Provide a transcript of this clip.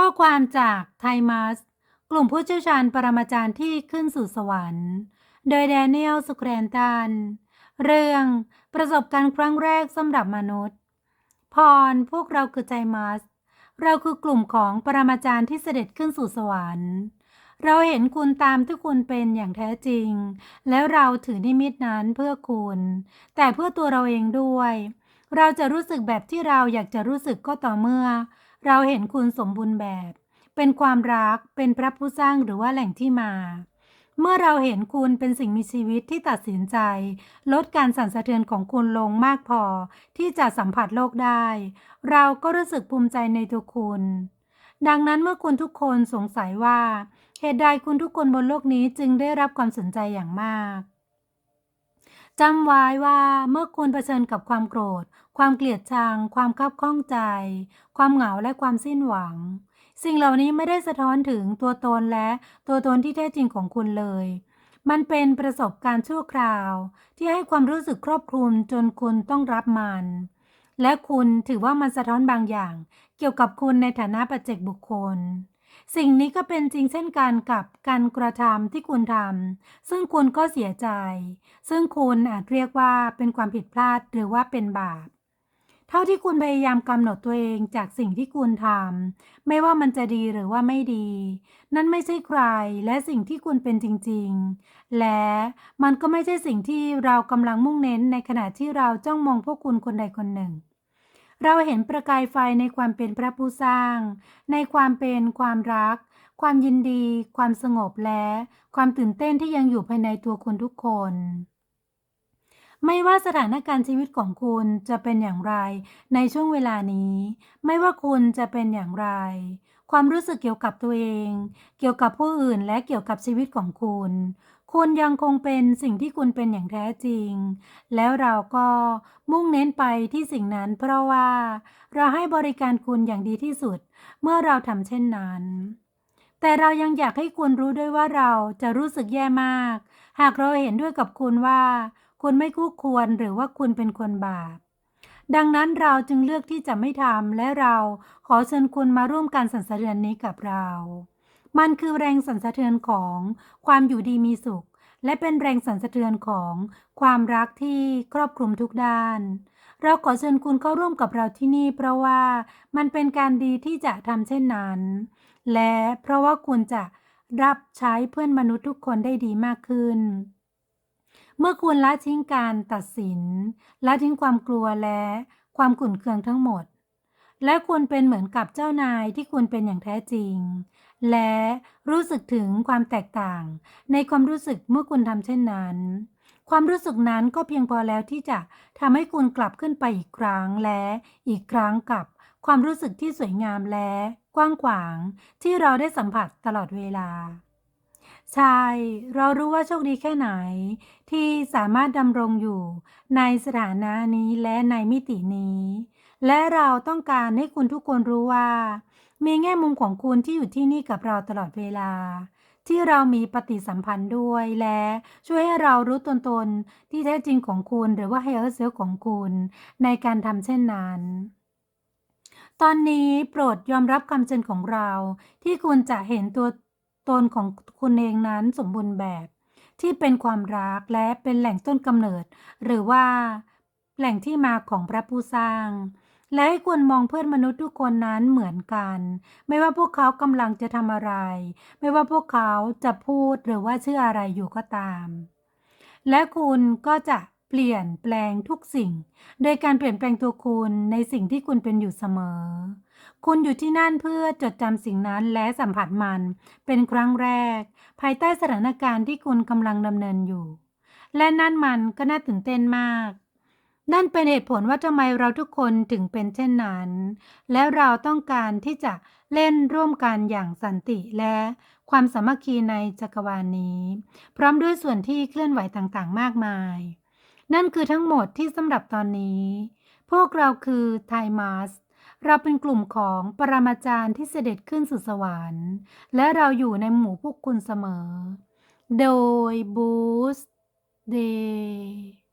ข้อความจากไทมัส กลุ่มผู้เชี่ยวชาญปรมาจารย์ที่ขึ้นสู่สวรรค์ โดยแดเนียลสุแครนตัน เรื่องประสบการณ์ครั้งแรกสำหรับมนุษย์ พรพวกเราคือไทมัส เราคือกลุ่มของปรมาจารย์ที่เสด็จขึ้นสู่สวรรค์ เราเห็นคุณตามที่คุณเป็นอย่างแท้จริง แล้วเราถือนิมิตนั้นเพื่อคุณ แต่เพื่อตัวเราเองด้วย เราจะรู้สึกแบบที่เราอยากจะรู้สึกก็ต่อเมื่อ เราเห็นคุณสมบูรณ์แบบ เป็นความรัก เป็นพระผู้สร้างหรือว่าแหล่งที่มา เมื่อเราเห็นคุณเป็นสิ่งมีชีวิตที่ตัดสินใจ ลดการสั่นสะเทือนของคุณลงมากพอ ที่จะสัมผัสโลกได้ เราก็รู้สึกภูมิใจในตัวคุณ ดังนั้นเมื่อคุณทุกคนสงสัยว่า เหตุใดคุณทุกคนบนโลกนี้จึงได้รับความสนใจอย่างมาก จำไว้ว่าเมื่อคุณเผชิญกับความโกรธ ความเกลียดชัง ความคับข้องใจ ความเหงาและความสิ้นหวัง สิ่งเหล่านี้ไม่ได้สะท้อนถึงตัวตนและตัวตนที่แท้จริงของคุณเลย มันเป็นประสบการณ์ชั่วคราว ที่ให้ความรู้สึกครอบคลุมจนคุณต้องรับมัน และคุณถือว่ามันสะท้อนบางอย่าง เกี่ยวกับคุณในฐานะปัจเจกบุคคล สิ่งนี้ก็เป็นจริงเช่นกันกับการกระทำที่คุณทำซึ่งคุณก็เสียใจ ซึ่งคุณอาจเรียกว่าเป็นความผิดพลาดหรือว่าเป็นบาป เท่าที่คุณพยายามกำหนดตัวเองจากสิ่งที่คุณทำไม่ว่ามันจะดีหรือว่าไม่ดี นั่นไม่ใช่ใครและสิ่งที่คุณเป็นจริง ๆ และมันก็ไม่ใช่สิ่งที่เรากำลังมุ่งเน้นในขณะที่เราจ้องมองพวกคุณคนใดคนหนึ่ง เราเห็นประกายไฟในความเป็นพระผู้สร้าง ในความเป็นความรัก ความยินดี ความสงบและ ความตื่นเต้นที่ยังอยู่ภายในตัวคุณทุกคน ไม่ว่าสถานการณ์ชีวิตของคุณจะเป็นอย่างไร ในช่วงเวลานี้ ไม่ว่าคุณจะเป็นอย่างไร ความรู้สึกเกี่ยวกับตัวเอง เกี่ยวกับผู้อื่นและเกี่ยวกับชีวิตของคุณ คุณยังคงเป็นสิ่งที่คุณเป็นอย่างแท้จริง แล้วเราก็มุ่งเน้นไปที่สิ่งนั้น เพราะว่าเราให้บริการคุณอย่างดีที่สุด เมื่อเราทำเช่นนั้น แต่เรายังอยากให้คุณรู้ด้วยว่าเราจะรู้สึกแย่มาก หากเราเห็นด้วยกับคุณว่า คุณไม่คู่ควรหรือว่าคุณเป็นคนบาปดังนั้นเราจึงเลือกที่จะไม่ทำและเราขอเชิญคุณมาร่วมการสั่นสะเทือนนี้กับเรา มันคือแรงสั่นสะเทือนของความอยู่ดีมีสุข และเป็นแรงสั่นสะเทือนของความรักที่ครอบคลุมทุกด้าน เราขอเชิญคุณเข้าร่วมกับเราที่นี่ เพราะว่ามันเป็นการดีที่จะทำเช่นนั้น และเพราะว่าคุณจะรับใช้เพื่อนมนุษย์ทุกคนได้ดีมากขึ้น เมื่อคุณละทิ้งการตัดสิน ละทิ้งความกลัวและความขุ่นเคืองทั้งหมด และคุณเป็นเหมือนกับเจ้านายที่คุณเป็นอย่างแท้จริง และรู้สึกถึงความแตกต่าง ในความรู้สึกเมื่อคุณทำเช่นนั้น ความรู้สึกนั้นก็เพียงพอแล้วที่จะทำให้คุณกลับขึ้นไปอีกครั้งและอีกครั้งกับความรู้สึกที่สวยงามและกว้างขวางที่เราได้สัมผัสตลอดเวลา ใช่ เรารู้ว่าโชคดีแค่ไหน ที่สามารถดำรงอยู่ในสถานะนี้และในมิตินี้ และเราต้องการให้คุณทุกคนรู้ว่า มีแง่มุมของคุณที่อยู่ที่นี่กับเราตลอดเวลา ที่เรามีปฏิสัมพันธ์ด้วยและช่วยให้เรารู้ตนตนที่แท้จริงของคุณหรือว่า higher self ของคุณ ในการทำเช่นนั้นตอนนี้โปรดยอมรับคำเชิญของเรา ที่คุณจะเห็นตัวตนของคุณเองนั้นสมบูรณ์แบบ ที่เป็นความรักและเป็นแหล่งต้นกำเนิด หรือว่าแหล่งที่มาของพระผู้สร้าง และให้ควรมองเพื่อนมนุษย์ทุกคนนั้นเหมือนกัน ไม่ว่าพวกเขากำลังจะทำอะไร ไม่ว่าพวกเขาจะพูดหรือว่าเชื่ออะไรอยู่ก็ตาม และคุณก็จะเปลี่ยนแปลงทุกสิ่ง โดยการเปลี่ยนแปลงตัวคุณในสิ่งที่คุณเป็นอยู่เสมอ คุณอยู่ที่นั่นเพื่อจดจำสิ่งนั้นและสัมผัสมัน เป็นครั้งแรก ภายใต้สถานการณ์ที่คุณกำลังดำเนินอยู่ และนั่นมันก็น่าตื่นเต้นมาก นั่นเป็นเหตุผลว่าทำไมเราทุกคนถึงเป็นเช่นนั้น และเราต้องการที่จะเล่นร่วมกันอย่างสันติและความสามัคคีในจักรวาลนี้ พร้อมด้วยส่วนที่เคลื่อนไหวต่างๆ มากมาย นั่นคือทั้งหมดที่สำหรับตอนนี้ พวกเราคือไทมัสเราเป็นกลุ่มของปรมาจารย์ที่เสด็จขึ้นสู่สวรรค์ และเราอยู่ในหมู่พวกคุณเสมอ โดยบูสเดย์